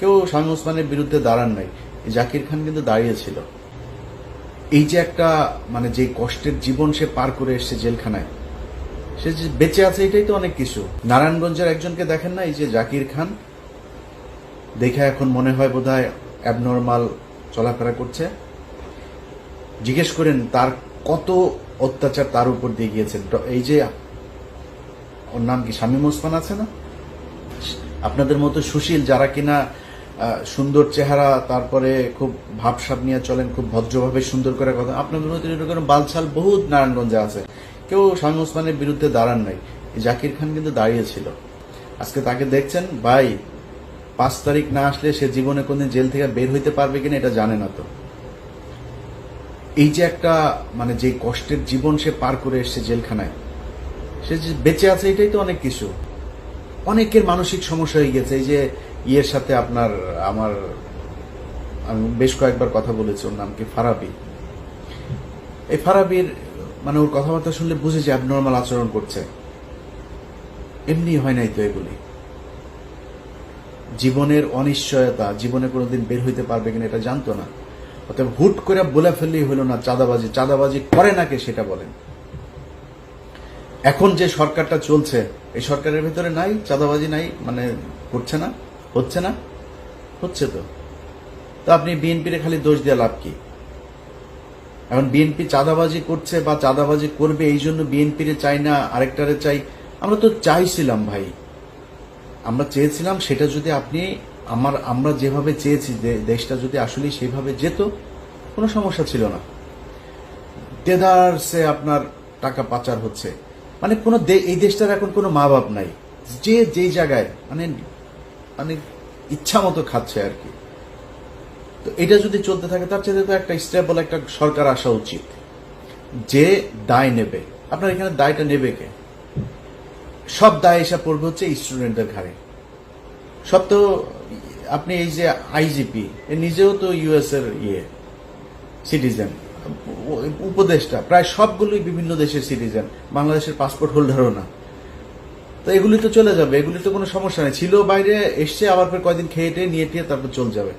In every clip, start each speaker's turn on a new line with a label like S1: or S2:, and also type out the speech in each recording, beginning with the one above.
S1: কেউ শামীম ওসমানের বিরুদ্ধে দাঁড়ান নাই। জাকির খান কিন্তু দাঁড়িয়েছিল। এই যে একটা মানে যে কষ্টের জীবন সে পার করে এসছে জেলখানায়, সে যে বেঁচে আছে এটাই তো অনেক কিছু। নারায়ণগঞ্জের একজনকে দেখেন না, এই যে জাকির খান? দেখে এখন মনে হয় বোধহয় অ্যাবনর্মাল চলাফেরা করছে। জিজ্ঞেস করেন, তার কত অত্যাচার তার উপর দিয়ে গিয়েছে? ড- এই যে, ওর নাম কি শামীম ওসমান আছে না? আপনাদের মতো সুশীল যারা কিনা সুন্দর চেহারা, তারপরে খুব ভাবসাব নিয়ে চলেন, খুব ভদ্রভাবে সুন্দর করে কথা। আপনাদের মতো এরকম বালছাল বহুত নারায়ণগঞ্জে আছে। কেউ শামীম ওসমানের বিরুদ্ধে দাঁড়ান নাই। জাকির খান কিন্তু দাঁড়িয়েছিল আজকে তাকে দেখছেন, ভাই, পাঁচ তারিখ না আসলে সে জীবনে কোনদিন জেল থেকে বের হইতে পারবে কিনা এটা জানে না তো। এই যে একটা মানে যে কষ্টের জীবন সে পার করে এসছে জেলখানায়, সে যে বেঁচে আছে এটাই তো অনেক কিছু। অনেকের মানসিক সমস্যা হয়ে গেছে। এই যে ইয়ের সাথে আপনার, আমার, আমি বেশ কয়েকবার কথা বলেছি ওর নাম কি? ফারাবি। এই ফারাবির মানে ওর কথাবার্তা শুনলে বুঝে যে অ্যাবনর্মাল আচরণ করছে। এমনি হয় নাই তো এগুলি। জীবনের অনিশ্চয়তা, জীবনে কোনোদিন বের হইতে পারবে কিনা এটা জানতো না। অতএব হুট করে বলে ফেললেই হলো না, চাঁদাবাজি চাঁদাবাজি করে নাকে সেটা বলেন। এখন যে সরকারটা চলছে, এই সরকারের ভিতরে নাই, চাঁদাবাজি নাই মানে করছে না, হচ্ছে না, হচ্ছে তো। তো আপনি বিএনপির খালি দোষ দিয়ে লাভ কি? এখন বিএনপি চাঁদাবাজি করছে বা চাঁদাবাজি করবে, এই জন্য বিএনপিরে চাই না, আরেকটারে চাই, আমরা তো চাইছিলাম ভাই। আমরা চেয়েছিলাম সেটা যদি আপনি, আমার, আমরা যেভাবে চেয়েছি যে দেশটা যদি আসলে সেইভাবে যেত, কোনো সমস্যা ছিল না। দেদারসে আপনার টাকা পাচার হচ্ছে। মানে কোনো এই দেশটার এখন কোনো মা বাপ নাই। যে যেই জায়গায় মানে মানে ইচ্ছা মতো খাচ্ছে আর কি। তো এটা যদি চলতে থাকে, তার চেয়ে তো একটা স্টেবল একটা সরকার আসা উচিত। যে দায় নেবে। আপনার এখানে দায়টা নেবে কে? সব দায় এসে পড়বে হচ্ছে স্টুডেন্টদের ঘাড়ে। সব তো আপনি এই যে আইজিপি এ নিজেও তো ইউএস এর ইয়ে সিটিজেন উপদেষ্টা, প্রায় সবগুলোই বিভিন্ন দেশের সিটিজেন বাংলাদেশের পাসপোর্ট হোল্ডারও না। তো এগুলি তো চলে যাবে, এগুলি তো কোনো সমস্যা নেই। ছিল বাইরে, এসছে, আবার ফের কয়দিন খেয়ে টেয়ে নিয়ে টিয়ে তারপর চলে যাবে।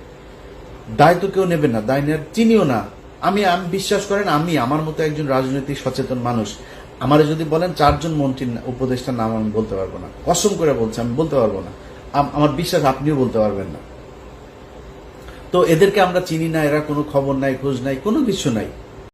S1: দায় তো কেউ নেবে না, দায় নেওয়ার চিনিও না। আমি আমি বিশ্বাস করেন, আমি, আমার মতো একজন রাজনৈতিক সচেতন মানুষ, আমারে যদি বলেন চারজন মন্ত্রীর উপদেষ্টার নাম আমি বলতে পারব না। কসম করে বলছি, আমি বলতে পারব না। আমার বিশ্বাস আপনিও বলতে পারবেন না। তো এদেরকে আমরা চিনি না এরা কোনো খবর নাই খোঁজ নাই কোনো কিছু নাই।